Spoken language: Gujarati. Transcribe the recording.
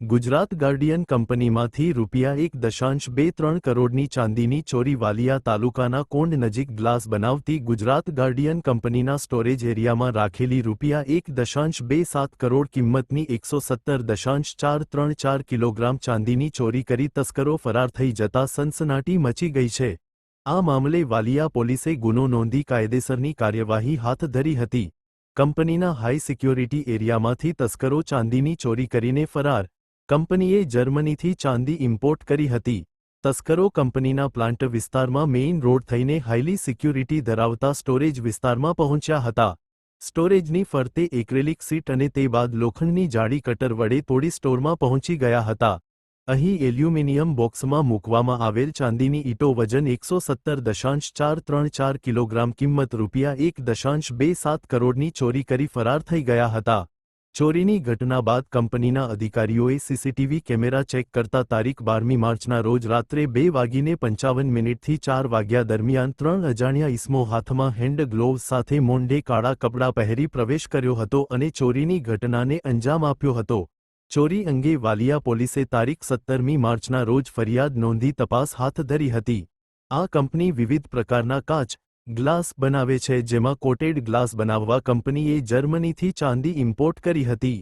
ગુજરાત ગાર્ડિયન કંપનીમાંથી રૂપિયા એક દશાંશ બે ત્રણ કરોડની ચાંદીની ચોરી વાલિયા તાલુકાના કોંડ નજીક ગ્લાસ બનાવતી ગુજરાત ગાર્ડિયન કંપનીના સ્ટોરેજ એરિયામાં રાખેલી રૂપિયા એક દશાંશ બે સાત કરોડ કિંમતની એકસો સત્તર દશાંશ ચાર ત્રણ ચાર કિલોગ્રામ ચાંદીની ચોરી કરી તસ્કરો ફરાર થઈ જતા સનસનાટી મચી ગઈ છે. આ મામલે વાલિયા પોલીસે ગુનો નોંધી કાયદેસરની કાર્યવાહી હાથ ધરી હતી. કંપનીના હાઈ સિક્યોરિટી એરિયામાંથી તસ્કરો ચાંદીની ચોરી કરીને ફરાર કંપનીએ જર્મનીથી ચાંદી ઇમ્પોર્ટ કરી હતી. તસ્કરો કંપનીના પ્લાન્ટ વિસ્તારમાં મેઇન રોડ થઈને હાઈલી સિક્યુરિટી ધરાવતા સ્ટોરેજ વિસ્તારમાં પહોંચ્યા હતા. સ્ટોરેજની ફરતે એક્રેલિક સીટ અને તે બાદ લોખંડની જાડી કટર વડે તોડી સ્ટોરમાં પહોંચી ગયા હતા. અહીં એલ્યુમિનિયમ બોક્સમાં મૂકવામાં આવેલ ચાંદીની ઈટો વજન એકસો સત્તર દશાંશ ચાર ત્રણ ચાર કિલોગ્રામ કિંમત રૂપિયા એક દશાંશ બે સાત કરોડની ચોરી કરી ફરાર થઈ ગયા હતા. ચોરીની ઘટના બાદ કંપનીના અધિકારીઓએ સીસીટીવી કેમેરા ચેક કરતા તારીખ બારમી માર્ચના રોજ રાત્રે બે વાગીને પંચાવન મિનિટથી ચાર વાગ્યા દરમિયાન ત્રણ અજાણ્યા ઇસમો હાથમાં હેન્ડ ગ્લોવ્સ સાથે મોંઢે કાળા કપડાં પહેરી પ્રવેશ કર્યો હતો અને ચોરીની ઘટનાને અંજામ આપ્યો હતો. ચોરી અંગે વાલિયા પોલીસે તારીખ સત્તરમી માર્ચના રોજ ફરિયાદ નોંધી તપાસ હાથ ધરી હતી. આ કંપની વિવિધ પ્રકારના કાચ ગ્લાસ બનાવે છે જેમાં કોટેડ ગ્લાસ બનાવવા કંપનીએ જર્મનીથી ચાંદી ઇમ્પોર્ટ કરી હતી.